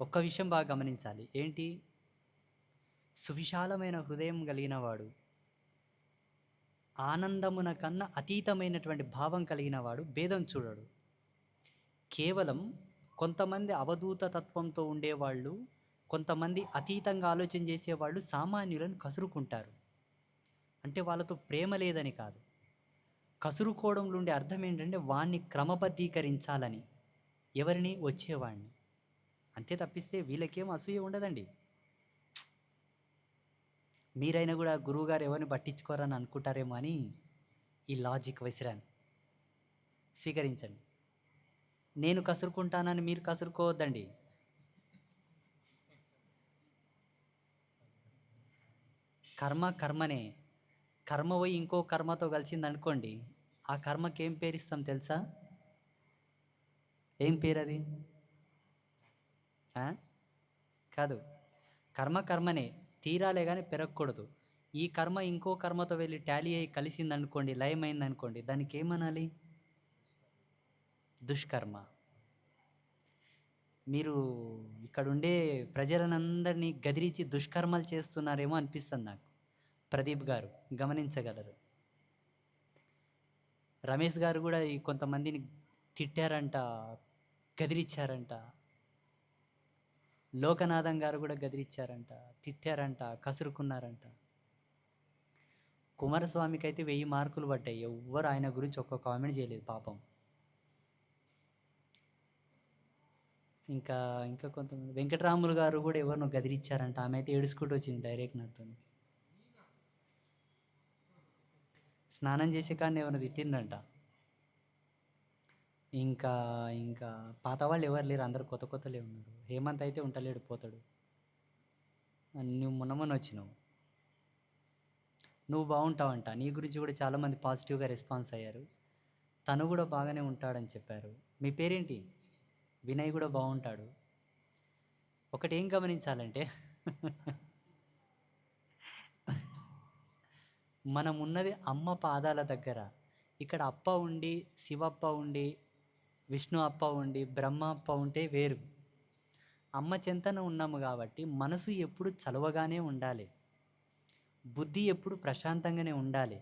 ఒక్క విషయం బాగా గమనించాలి. ఏంటి? సువిశాలమైన హృదయం కలిగిన వాడు ఆనందమున కన్నా అతీతమైనటువంటి భావం కలిగిన వాడు భేదం చూడడు. కేవలం కొంతమంది అవధూత తత్వంతో ఉండేవాళ్ళు కొంతమంది అతీతంగా ఆలోచన చేసేవాళ్ళు సామాన్యులను కసురుకుంటారు. అంటే వాళ్ళతో ప్రేమ లేదని కాదు. కసురుకోవడంలో ఉండే అర్థం ఏంటంటే వాణ్ణి క్రమబద్ధీకరించాలని ఎవరిని? వచ్చేవాడిని అంతే తప్పిస్తే వీళ్ళకేం అసూయ ఉండదండి. మీరైనా కూడా గురువుగారు ఎవరిని పట్టించుకోరని అనుకుంటారేమో అని ఈ లాజిక్ విసిరాను. స్వీకరించండి. నేను కసురుకుంటానని మీరు కసురుకోవద్దండి. కర్మ కర్మనే. కర్మ పోయి ఇంకో కర్మతో కలిసింది అనుకోండి ఆ కర్మకి ఏం పేరు ఇస్తాం తెలుసా? ఏం పేరు అది కాదు. కర్మ కర్మనే. తీరాలే కానీ పెరగకూడదు. ఈ కర్మ ఇంకో కర్మతో వెళ్ళి టాలీ అయ్యి కలిసింది అనుకోండి లయమైంది అనుకోండి దానికి ఏమనాలి దుష్కర్మ. మీరు ఇక్కడ ఉండే ప్రజలనందరినీ గదిరించి దుష్కర్మలు చేస్తున్నారేమో అనిపిస్తుంది నాకు. ప్రదీప్ గారు గమనించగలరు. రమేష్ గారు కూడా ఈ కొంతమందిని తిట్టారంట గదిరిచ్చారంట లోకనాథం గారు కూడా గదిరిచ్చారంట తిట్టారంట కసురుకున్నారంట. కుమారస్వామికి అయితే వెయ్యి మార్కులు పడ్డాయి. ఎవ్వరు ఆయన గురించి ఒక్క కామెంట్ చేయలేదు పాపం. ఇంకా ఇంకా కొంతమంది. వెంకటరాములు గారు కూడా ఎవరినో గదిరిచ్చారంట ఆమె అయితే ఏడుచుకుంటూ వచ్చింది డైరెక్ట్ నాతో. స్నానం చేసే కానీ ఎవరిని తిట్టిందంట. ఇంకా ఇంకా పాత వాళ్ళు ఎవరు లేరు. అందరు కొత్త కొత్తలే ఉన్నారు. హేమంత్ అయితే ఉంటలేడు పోతాడు. నువ్వు మొన్న మొన్న వచ్చినావు. నువ్వు బాగుంటావంట. నీ గురించి కూడా చాలామంది పాజిటివ్గా రెస్పాన్స్ అయ్యారు. తను కూడా బాగానే ఉంటాడని చెప్పారు. మీ పేరేంటి? వినయ్ కూడా బాగుంటాడు. ఒకటి ఏం గమనించాలంటే మనం ఉన్నది అమ్మ పాదాల దగ్గర. ఇక్కడ అప్ప ఉండి శివప్ప ఉండి విష్ణు అప్ప ఉండి బ్రహ్మ అప్ప ఉంటే వేరు. అమ్మ చెంతన ఉన్నాము కాబట్టి మనసు ఎప్పుడు చలవగానే ఉండాలి. బుద్ధి ఎప్పుడు ప్రశాంతంగానే ఉండాలి.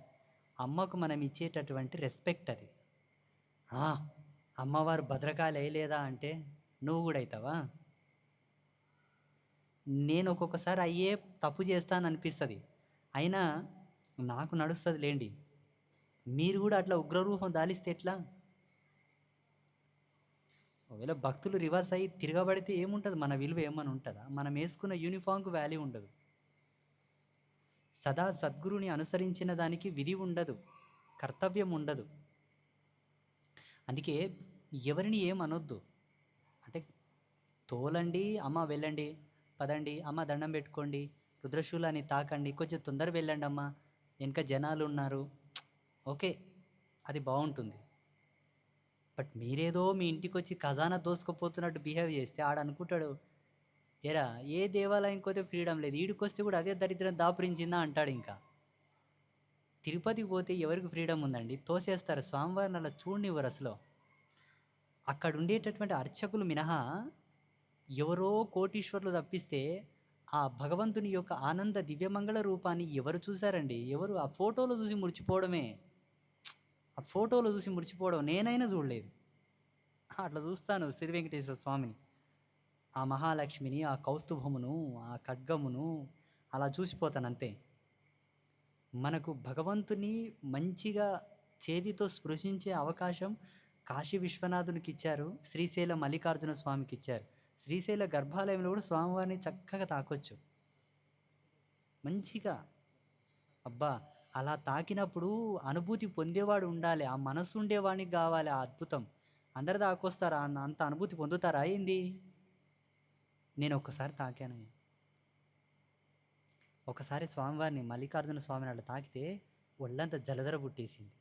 అమ్మకు మనం ఇచ్చేటటువంటి రెస్పెక్ట్ అది. "ఆ, అమ్మవారు భద్రకాలు అయ్యలేదా అంటే నువ్వు కూడా అవుతావా నేను ఒక్కొక్కసారి అయ్యే తప్పు చేస్తాను అనిపిస్తుంది అయినా నాకు నడుస్తుంది లేండి. మీరు కూడా అట్లా ఉగ్రరూపం దాలిస్తే ఎట్లా? ఒకవేళ భక్తులు రివర్స్ అయ్యి తిరగబడితే ఏముంటుంది? మన విలువ ఏమని ఉంటుందా? మనం వేసుకున్న యూనిఫామ్కు వాల్యూ ఉండదు. సదా సద్గురుని అనుసరించిన దానికి విధి ఉండదు. కర్తవ్యం ఉండదు. అందుకే ఎవరిని ఏమనొద్దు? అంటే తోలండి అమ్మ వెళ్ళండి పదండి అమ్మ దండం పెట్టుకోండి రుద్రశూలాన్ని తాకండి కొంచెం తొందర వెళ్ళండి అమ్మ వెనక జనాలు ఉన్నారు ఓకే అది బాగుంటుంది. బట్ మీరేదో మీ ఇంటికి వచ్చి ఖజానా దోసుకుపోతున్నట్టు బిహేవ్ చేస్తే ఆడ అనుకుంటాడు ఎరా ఏ దేవాలయంకి పోతే ఫ్రీడమ్ లేదు ఈడికి కూడా అదే దరిద్రం దాపురించిందా? అంటాడు ఇంకా. తిరుపతికి పోతే ఎవరికి ఫ్రీడమ్ ఉందండి? తోసేస్తారు స్వామివారిని అలా చూడనివ్వరు అసలు. అక్కడ ఉండేటటువంటి అర్చకులు మినహా ఎవరో కోటీశ్వర్లు తప్పిస్తే ఆ భగవంతుని యొక్క ఆనంద దివ్యమంగళ రూపాన్ని ఎవరు చూశారండి ఎవరు ఆ ఫోటోలో చూసి మురిచిపోవడమే. ఆ ఫోటోలో చూసి మురిచిపోవడం నేనైనా చూడలేదు. అట్లా చూస్తాను శ్రీ వెంకటేశ్వర స్వామిని. ఆ మహాలక్ష్మిని ఆ కౌస్తుభమును ఆ ఖడ్గమును అలా చూసిపోతాను అంతే మనకు భగవంతుని మంచిగా చేతితో స్పృశించే అవకాశం కాశీ విశ్వనాథునికి ఇచ్చారు శ్రీశైల మల్లికార్జున స్వామికి ఇచ్చారు. శ్రీశైల గర్భాలయంలో కూడా స్వామివారిని చక్కగా తాకొచ్చు. మంచిగా. అబ్బా అలా తాకినప్పుడు అనుభూతి పొందేవాడు ఉండాలి. ఆ మనసు ఉండేవాడికి కావాలి ఆ అద్భుతం. అందరు తాకొస్తారా? అంత అనుభూతి పొందుతారా? ఏంది? నేను ఒక్కసారి తాకాను. ఒకసారి స్వామివారిని మల్లికార్జున స్వామిని అట్లా తాకితే ఒళ్ళంతా జలధర పుట్టేసింది.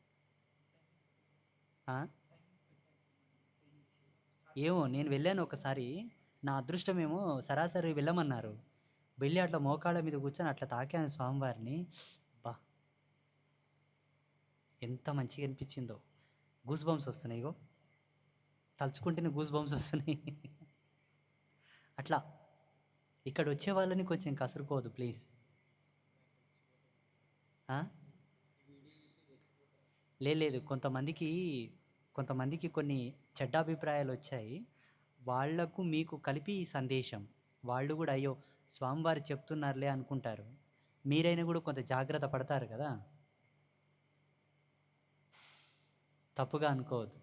ఏమో నేను వెళ్ళాను ఒకసారి. నా అదృష్టమేమో సరాసరి వెళ్ళమన్నారు. వెళ్ళి అట్లా మోకాళ్ళ మీద కూర్చొని అట్లా తాకాను స్వామివారిని. ఎంత మంచిగా అనిపించిందో. గూస్ బంప్స్ వస్తున్నాయి ఇగో. తలుచుకుంటేనే గూస్ బంప్స్ వస్తున్నాయి. అట్లా ఇక్కడ వచ్చే వాళ్ళని కొంచెం కసురుకోవద్దు ప్లీజ్. లే- లేదు. కొంతమందికి కొంతమందికి కొన్ని చెడ్డ అభిప్రాయాలు వచ్చాయి. వాళ్ళకు మీకు కలిపి ఈ సందేశం. వాళ్ళు కూడా అయ్యో స్వామివారు చెప్తున్నారులే అనుకుంటారు. మీరైనా కూడా కొంత జాగ్రత్త పడతారు కదా. తప్పుగా అనుకోవద్దు.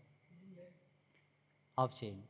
ఆఫ్ చేయండి.